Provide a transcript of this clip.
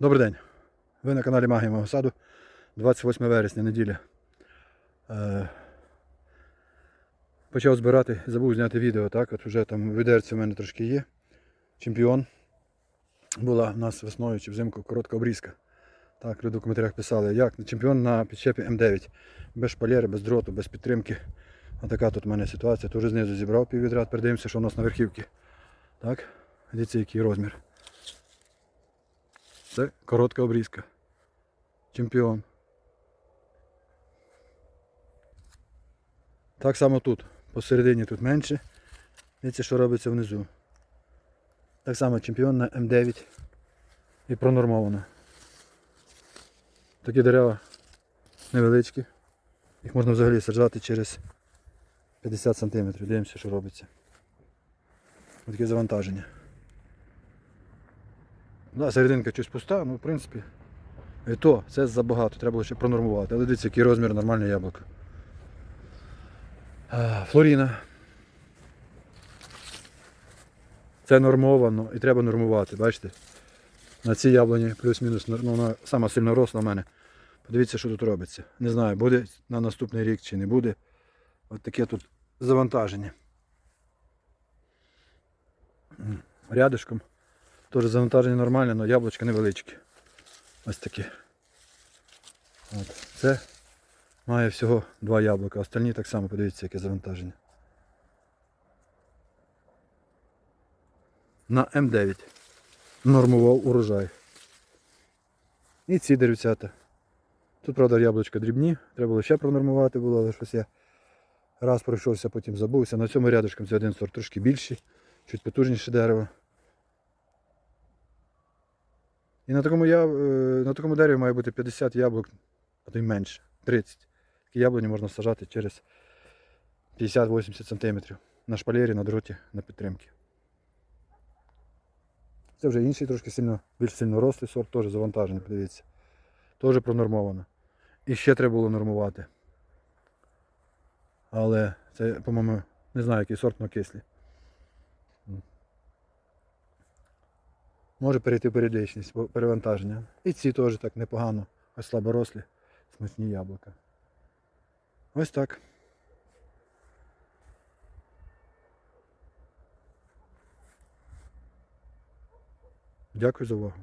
Добрий день. Ви на каналі Магія мого саду. 28 вересня, неділя. Е, почав збирати, забув зняти відео, так? От вже там відерці в мене трошки є. Чемпіон. Була в нас весною чи взимку коротка обрізка. Так, люди в коментарях писали, як чемпіон на підчепі М9. Без шпалери, без дроту, без підтримки. Отака тут в мене ситуація. Тут знизу зібрав піввідряд, передивимося, що у нас на верхівці. Так, дивіться, який розмір. Це коротка обрізка. Чемпіон. Так само тут. Посередині тут менше. Дивіться, що робиться внизу. Так само чемпіон на М9 і пронормовано. Такі дерева невеличкі. Їх можна взагалі саджати через 50 см. Дивимося, що робиться. Ось таке завантаження. Да, серединка щось пуста, ну в принципі. І то, це забагато, треба було ще пронормувати. Але дивіться, який розмір нормальне яблуко. Флоріна. Це нормовано і треба нормувати, бачите? На цій яблуні плюс-мінус, ну, вона сама сильно росла в мене. Подивіться, що тут робиться. Не знаю, буде на наступний рік чи не буде. От таке тут завантаження. Рядишком. Теж завантаження нормальне, але яблучка невеличкі. Ось такі. От. Це має всього два яблука, остальні так само, подивіться, яке завантаження. На М9. Нормував урожай. І ці деревцята. Тут, правда, яблучка дрібні, треба було ще пронормувати було, але щось я раз пройшовся, потім забувся. На цьому рядочком це один сорт трошки більший, чуть потужніше дерево. І на такому, я, е, на такому дереві має бути 50 яблук, а то й менше, 30. Такі яблуні можна сажати через 50-80 см на шпалері, на дроті, на підтримки. Це вже інший трошки сильно, більш сильно рослий сорт, теж завантажений, подивіться. Теж пронормовано. І ще треба було нормувати. Але це, по-моєму, не знаю, який сорт, але кислі. Може перейти в періодичність перевантаження. І ці теж так непогано. Ось слаборослі, смачні яблука. Ось так. Дякую за увагу.